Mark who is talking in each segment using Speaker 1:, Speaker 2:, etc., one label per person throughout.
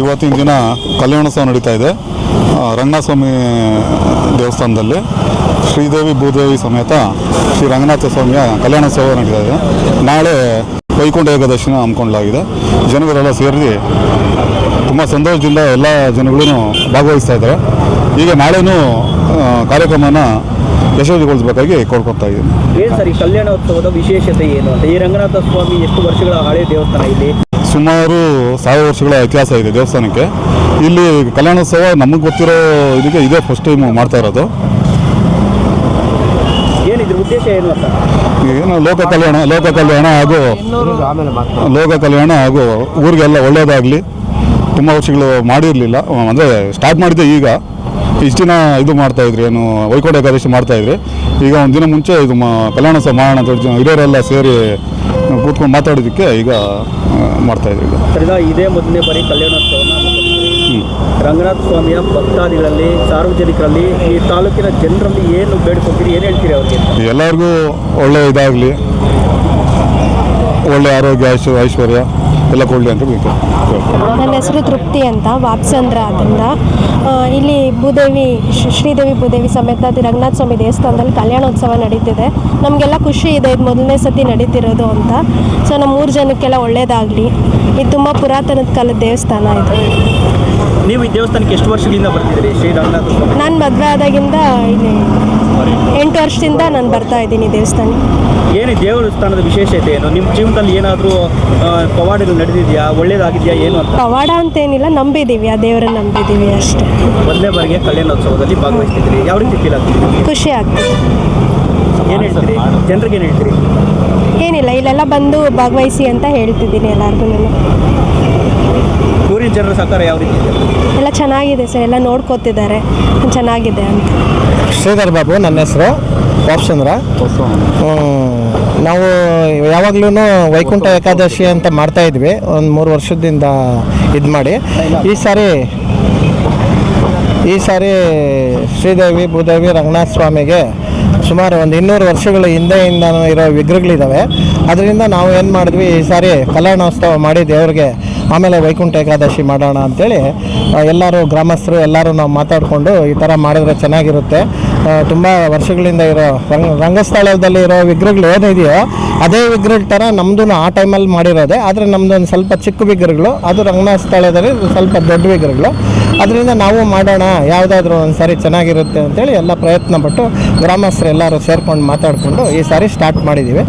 Speaker 1: ಇವತ್ತಿನ ದಿನ ಕಲ್ಯಾಣೋತ್ಸವ ನಡೀತಾ ಇದೆ. ರಂಗನಾಥ ರಂಗನಾಥಸ್ವಾಮಿ ದೇವಸ್ಥಾನದಲ್ಲಿ. ಶ್ರೀದೇವಿ ಭೂದೇವಿ ಸಮೇತ ಶ್ರೀ ರಂಗನಾಥ ಸ್ವಾಮಿಯ ಕಲ್ಯಾಣೋತ್ಸವ ನಡೀತಾ ಇದೆ ನಾಳೆ ವೈಕುಂಠ ಏಕಾದಶಿನ ಹಮ್ಮಿಕೊಳ್ಳಲಾಗಿದೆ. ಜನಗಳೆಲ್ಲ ಸೇರಿ ತುಂಬ ಸಂತೋಷದಿಂದ ಎಲ್ಲ ಜನಗಳೂ ಭಾಗವಹಿಸ್ತಾ ಇದ್ದಾರೆ. ಈಗ ನಾಳೆನೂ ಕಾರ್ಯಕ್ರಮನ ಯಶಸ್ವಿಗೊಳಿಸಬೇಕಾಗಿ ಕೋರ್ಕೊತಾ ಇದ್ದೀನಿ.
Speaker 2: ಏನ್ ಸರ್ ಈ ಕಲ್ಯಾಣೋತ್ಸವದ ವಿಶೇಷತೆ ಏನು ಅಂತ? ಈ ರಂಗನಾಥ ಸ್ವಾಮಿ ಎಷ್ಟು ವರ್ಷಗಳ ಹಳೆ ದೇವಸ್ಥಾನ ಇಲ್ಲಿ
Speaker 1: ಸುಮಾರು ಸಾವಿರ ವರ್ಷಗಳ ಇತಿಹಾಸ ಇದೆ ದೇವಸ್ಥಾನಕ್ಕೆ. ಇಲ್ಲಿ ಕಲ್ಯಾಣೋತ್ಸವ ನಮಗೆ ಗೊತ್ತಿರೋ ಇದಕ್ಕೆ ಇದೇ ಫಸ್ಟ್ ಟೈಮ್ ಮಾಡ್ತಾ ಇರೋದು.
Speaker 2: ಉದ್ದೇಶ ಏನು ಅಂತ?
Speaker 1: ಏನು ಲೋಕ ಕಲ್ಯಾಣ ಲೋಕ ಕಲ್ಯಾಣ ಹಾಗೂ ಲೋಕ ಕಲ್ಯಾಣ ಹಾಗೂ ಊರಿಗೆಲ್ಲ ಒಳ್ಳೆಯದಾಗಲಿ. ತುಂಬ ವರ್ಷಗಳು ಮಾಡಿರಲಿಲ್ಲ. ಅಂದರೆ ಸ್ಟಾರ್ಟ್ ಮಾಡಿದ್ದೆ ಈಗ. ಇಷ್ಟು ದಿನ ಇದು ಮಾಡ್ತಾ ಇದ್ರಿ ಏನು ವೈಕೋಟ ಏಕಾದಶಿ ಮಾಡ್ತಾ ಇದ್ರಿ. ಈಗ ಒಂದು ದಿನ ಮುಂಚೆ ಇದು ಕಲ್ಯಾಣ ಕಲ್ಯಾಣೋತ್ಸವ ಮಾಡೋಣ ಅಂತ ಹೇಳಿ ಹಿರಿಯರೆಲ್ಲ ಸೇರಿ ಕೂತ್ಕೊಂಡು ಮಾತಾಡೋದಕ್ಕೆ ಈಗ ಮಾಡ್ತಾಯಿದ್ರಿ ಮಾಡ್ತಾ ಇದ್ರಿ ಈಗ.
Speaker 2: ಇದೇ ಮೊದಲನೇ ಬಾರಿ ಕಲ್ಯಾಣೋತ್ಸವನ ಹಮ್ಮಿಕೊಂಡಿದ್ದೀರಿ. ರಂಗನಾಥ ಸ್ವಾಮಿಯ ಭಕ್ತಾದಿಗಳಲ್ಲಿ ಸಾರ್ವಜನಿಕರಲ್ಲಿ ಈ ತಾಲೂಕಿನ ಜನರಲ್ಲಿ ಏನು ಬೇಡ್ಕೊತೀರಿ ಏನು ಹೇಳ್ತೀರಿ ಅವರಿಗೆ?
Speaker 1: ಎಲ್ಲರಿಗೂ ಒಳ್ಳೆ ಇದಾಗಲಿ ಒಳ್ಳೆ ಆರೋಗ್ಯ ಐಶ್ವ ಐಶ್ವರ್ಯ ಎಲ್ಲ ಕೊಡಲಿ ಅಂತ ಬೇಕು
Speaker 3: ನನ್ನ ಹೆಸರು ತೃಪ್ತಿ ಅಂತ ವಾಪ್ಸಂದ್ರ ಅದರಿಂದ ಇಲ್ಲಿ ಭೂದೇವಿ ಶ್ರೀ- ಶ್ರೀದೇವಿ ಭೂದೇವಿ ಸಮೇತ ರಂಗನಾಥ ಸ್ವಾಮಿ ದೇವಸ್ಥಾನದಲ್ಲಿ ಕಲ್ಯಾಣೋತ್ಸವ ನಡೀತಿದೆ. ನಮಗೆಲ್ಲ ಖುಷಿ ಇದೆ ಇದು ಮೊದಲನೇ ಸತಿ ನಡೀತಿರೋದು ಅಂತ. ಸೊ ನಮ್ಮ ಮೂರು ಜನಕ್ಕೆಲ್ಲ ಒಳ್ಳೆಯದಾಗಲಿ ಇದು ತುಂಬ ಪುರಾತನದ ಕಾಲದ ದೇವಸ್ಥಾನ ಇದು.
Speaker 2: ನೀವು ಈ ದೇವಸ್ಥಾನಕ್ಕೆ ಎಷ್ಟು ವರ್ಷಗಳಿಂದ ಬರ್ತಿದ್ದೀರಿ? ಶ್ರೀ ರಂಗನಾಥ ಸ್ವಾಮಿ.
Speaker 3: ನಾನು ಮದುವೆ ಆದಾಗಿಂದ ಇಲ್ಲಿ ಎಂಟು ವರ್ಷದಿಂದ ನಾನು ಬರ್ತಾ ಇದ್ದೀನಿ ದೇವಸ್ಥಾನಕ್ಕೆ
Speaker 2: ಏನು ಈ ದೇವಸ್ಥಾನದ ವಿಶೇಷತೆ ಏನು? ನಿಮ್ಮ ಜೀವನದಲ್ಲಿ ಏನಾದರೂ ಪವಾಡಗಳು ನಡೆದಿದೆಯಾ? ಒಳ್ಳೇದಾಗಿದೆಯಾ? ಏನು ಅಂತ?
Speaker 3: ಪವಾಡ ಅಂತೇನಿಲ್ಲ ನಂಬಿದ್ದೀವಿ ಆ ದೇವರನ್ನ ನಂಬಿದ್ದೀವಿ ಅಷ್ಟೇ.
Speaker 2: ಮೊದಲನೇ ಬಾರಿಗೆ ಕಲ್ಯಾಣೋತ್ಸವದಲ್ಲಿ ಭಾಗವಹಿಸ್ತಿದ್ದೀರಿ. ಯಾವ ರೀತಿ ಫೀಲ್ ಆಗ್ತಿದೆ
Speaker 3: ಖುಷಿ ಆಗ್ತದೆ.
Speaker 2: ಏನು ಹೇಳ್ತೀರಿ? ಜನರಿಗೆ ಏನು ಹೇಳ್ತೀರಿ?
Speaker 3: ಏನಿಲ್ಲ ಇಲ್ಲೆಲ್ಲ ಬಂದು ಭಾಗವಹಿಸಿ ಅಂತ ಹೇಳ್ತಿದ್ದೀನಿ ಎಲ್ಲರಿಗೂ
Speaker 2: ಊರಿನ ಜನರ ಸಹಕಾರ ಯಾವ ರೀತಿ ಇದೆ?
Speaker 3: ಎಲ್ಲ ಚೆನ್ನಾಗಿದೆ ಸರ್ ಎಲ್ಲ ನೋಡ್ಕೋತಿದ್ದಾರೆ. ಚೆನ್ನಾಗಿದೆ ಅಂತ.
Speaker 4: ಶ್ರೀಧರ್ ಬಾಬು ನನ್ನ ಹೆಸರು ವಾಪ್ಸಂದ್ರ ನಾವು ಯಾವಾಗ್ಲೂ ವೈಕುಂಠ ಏಕಾದಶಿ ಅಂತ ಮಾಡ್ತಾ ಇದ್ವಿ ಒಂದು ಮೂರು ವರ್ಷದಿಂದ ಇದು ಮಾಡಿ. ಈ ಸಾರಿ ಈ ಸಾರಿ ಶ್ರೀದೇವಿ ಭೂದೇವಿ ರಂಗನಾಥ ಸ್ವಾಮಿಗೆ ಸುಮಾರು ಒಂದು ಇನ್ನೂರು ವರ್ಷಗಳ ಹಿಂದೆಯಿಂದ ಇರೋ ವಿಗ್ರಹಗಳಿದ್ದಾವೆ ಅದರಿಂದ ನಾವು ಏನು ಮಾಡಿದ್ವಿ ಈ ಸಾರಿ ಕಲ್ಯಾಣೋತ್ಸವ ಮಾಡಿ ದೇವ್ರಿಗೆ ಆಮೇಲೆ ವೈಕುಂಠ ಏಕಾದಶಿ ಮಾಡೋಣ ಅಂತೇಳಿ ಎಲ್ಲರೂ ಗ್ರಾಮಸ್ಥರು ಎಲ್ಲರೂ ನಾವು ಮಾತಾಡಿಕೊಂಡು ಈ ಥರ ಮಾಡಿದ್ರೆ ಚೆನ್ನಾಗಿರುತ್ತೆ. ತುಂಬ ವರ್ಷಗಳಿಂದ ಇರೋ ರಂಗ, ರಂಗಸ್ಥಳದಲ್ಲಿ ಇರೋ ವಿಗ್ರಹಗಳು ಏನಿದೆಯೋ ಅದೇ ವಿಗ್ರಹ ಥರ ನಮ್ಮದು ಆ ಟೈಮಲ್ಲಿ ಮಾಡಿರೋದೆ. ಆದರೆ ನಮ್ಮದು ಒಂದು ಸ್ವಲ್ಪ ಚಿಕ್ಕ ವಿಗ್ರಹಗಳು, ಅದು ರಂಗಸ್ಥಳದಲ್ಲಿ ಸ್ಥಳದಲ್ಲಿ ಸ್ವಲ್ಪ ದೊಡ್ಡ ವಿಗ್ರಹಗಳು. ಅದರಿಂದ ನಾವು ಮಾಡೋಣ, ಯಾವುದಾದ್ರೂ ಒಂದು ಸಾರಿ ಚೆನ್ನಾಗಿರುತ್ತೆ ಅಂತೇಳಿ ಎಲ್ಲ ಪ್ರಯತ್ನ ಪಟ್ಟು ಗ್ರಾಮಸ್ಥರು ಎಲ್ಲರೂ ಸೇರ್ಕೊಂಡು ಮಾತಾಡಿಕೊಂಡು ಈ ಸಾರಿ ಸ್ಟಾರ್ಟ್ ಮಾಡಿದ್ದೀವಿ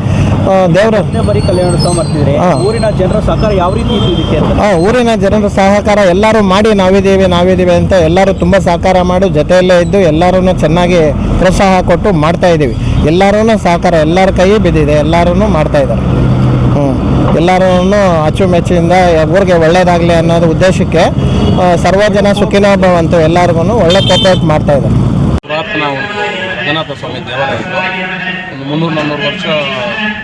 Speaker 4: ದೇವರ
Speaker 2: ಬರೀ ಕಲ್ಯಾಣೋತ್ಸವ
Speaker 4: ಮಾಡ್ತಿದ್ರೆ.
Speaker 2: ಊರಿನ ಜನರ ಸಹಕಾರ ಯಾವ ರೀತಿ ಇತ್ತು ಇದಕ್ಕೆ ಅಂತ?
Speaker 4: ಊರಿನ ಜನರ ಸಹಕಾರ ಎಲ್ಲರೂ ಮಾಡಿ ನಾವಿದ್ದೀವಿ ನಾವಿದ್ದೀವಿ ಅಂತ ಎಲ್ಲರೂ ತುಂಬ ಸಹಕಾರ ಮಾಡಿ ಜೊತೆಯಲ್ಲೇ ಇದ್ದು ಎಲ್ಲರೂ ಚೆನ್ನಾಗಿ ಪ್ರೋತ್ಸಾಹ ಕೊಟ್ಟು ಮಾಡ್ತಾ ಇದ್ದೀವಿ. ಎಲ್ಲರೂ ಸಹಕಾರ ಎಲ್ಲರ ಕೈ ಬಿದ್ದಿದೆ ಎಲ್ಲರೂ ಮಾಡ್ತಾ ಇದ್ದಾರೆ. ಹ್ಞೂ ಎಲ್ಲರೂ ಅಚ್ಚುಮೆಚ್ಚಿಂದ ಊರಿಗೆ ಒಳ್ಳೇದಾಗಲಿ ಅನ್ನೋದು ಉದ್ದೇಶಕ್ಕೆ ಸರ್ವ ಜನ ಸುಖಿನೋ ಅಂತ ಎಲ್ಲರಿಗೂ ಒಳ್ಳೆ ಕೋಪರೇಟ್ ಮಾಡ್ತಾ ಇದ್ದಾರೆ.
Speaker 5: ಸ್ವಾಮಿ ದೇವಾಲಯ. ಮುನ್ನೂರು ನಾನ್ನೂರು ವರ್ಷ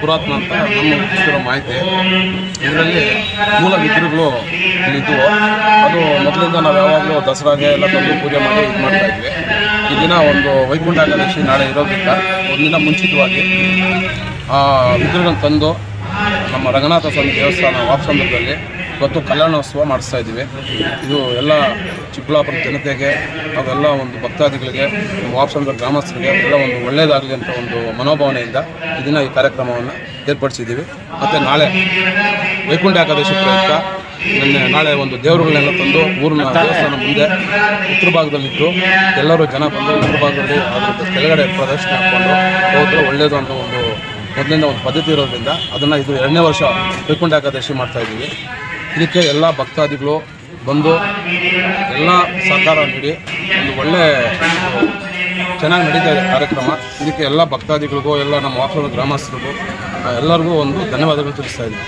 Speaker 5: ಪುರಾತನ ಅಂತ ನಮ್ಮ ಮಾಹಿತಿ. ಇದರಲ್ಲಿ ಮೂಲ ವಿಗ್ರಹಗಳು ಇದ್ದವು ಅದು ಮೊದಲಿಂದ ನಾವು ಯಾವಾಗಲೂ ದಸರಾಗೆ ಎಲ್ಲ ತಂದು ಪೂಜೆ ಮಾಡಿ ಇದು ಮಾಡ್ತಾ ಇದ್ವಿ. ಈ ದಿನ ಒಂದು ವೈಕುಂಠ ಏಕಾದಶಿ ನಾಳೆ ಇರೋದ್ರಿಂದ ಒಂದಿನ ಮುಂಚಿತವಾಗಿ ಆ ವಿಗ್ರಹಗಳನ್ನು ತಂದು ನಮ್ಮ ರಂಗನಾಥ ಸ್ವಾಮಿ ದೇವಸ್ಥಾನ ವಾಪಸಂದ್ರದಲ್ಲಿ ಇವತ್ತು ಕಲ್ಯಾಣೋತ್ಸವ ಮಾಡಿಸ್ತಾ ಇದ್ದೀವಿ. ಇದು ಎಲ್ಲ ಚಿಕ್ಕಬಳ್ಳಾಪುರ ಜನತೆಗೆ ಅವೆಲ್ಲ ಒಂದು ಭಕ್ತಾದಿಗಳಿಗೆ, ವಾಪಸಂದ್ರ ಗ್ರಾಮಸ್ಥರಿಗೆ ಎಲ್ಲ ಒಂದು ಒಳ್ಳೆಯದಾಗಲಿ ಅಂತ ಒಂದು ಮನೋಭಾವನೆಯಿಂದ ಇದನ್ನು ಈ ಕಾರ್ಯಕ್ರಮವನ್ನು ಏರ್ಪಡಿಸಿದ್ದೀವಿ. ಮತ್ತು ನಾಳೆ ವೈಕುಂಠ ಏಕಾದಶಿ ಪ್ರಯುಕ್ತ ನಿನ್ನೆ ನಾಳೆ ಒಂದು ದೇವರುಗಳನ್ನೆಲ್ಲ ತಂದು ಊರಿನ ದೇವಸ್ಥಾನ ಮುಂದೆ ಉತ್ತರ ಭಾಗದಲ್ಲಿಟ್ಟು ಎಲ್ಲರೂ ಜನ ಬಂದು ಉತ್ತರ ಭಾಗದಲ್ಲಿ ಅದರ ಕೆಳಗಡೆ ಪ್ರದರ್ಶನ ಹಾಕ್ಕೊಂಡು ಹೋದರೆ ಒಳ್ಳೆಯದು ಅಂತ ಒಂದು ಮೊದಲಿಂದ ಒಂದು ಪದ್ಧತಿ ಇರೋದ್ರಿಂದ ಅದನ್ನು ಇದು ಎರಡನೇ ವರ್ಷ ವೈಕುಂಠ ಏಕಾದಶಿ ಮಾಡ್ತಾ ಇದ್ದೀವಿ. ಇದಕ್ಕೆ ಎಲ್ಲ ಭಕ್ತಾದಿಗಳು ಬಂದು ಎಲ್ಲ ಸಹಕಾರ ನೀಡಿ ಒಂದು ಒಳ್ಳೆ ಚೆನ್ನಾಗಿ ನಡೀತಾ ಇದೆ ಕಾರ್ಯಕ್ರಮ. ಇದಕ್ಕೆ ಎಲ್ಲ ಭಕ್ತಾದಿಗಳಿಗೂ, ಎಲ್ಲ ನಮ್ಮ ವಾಸದ ಗ್ರಾಮಸ್ಥರಿಗೂ, ಎಲ್ಲರಿಗೂ ಒಂದು ಧನ್ಯವಾದಗಳು ತಿಳಿಸ್ತಾ ಇದ್ದೀವಿ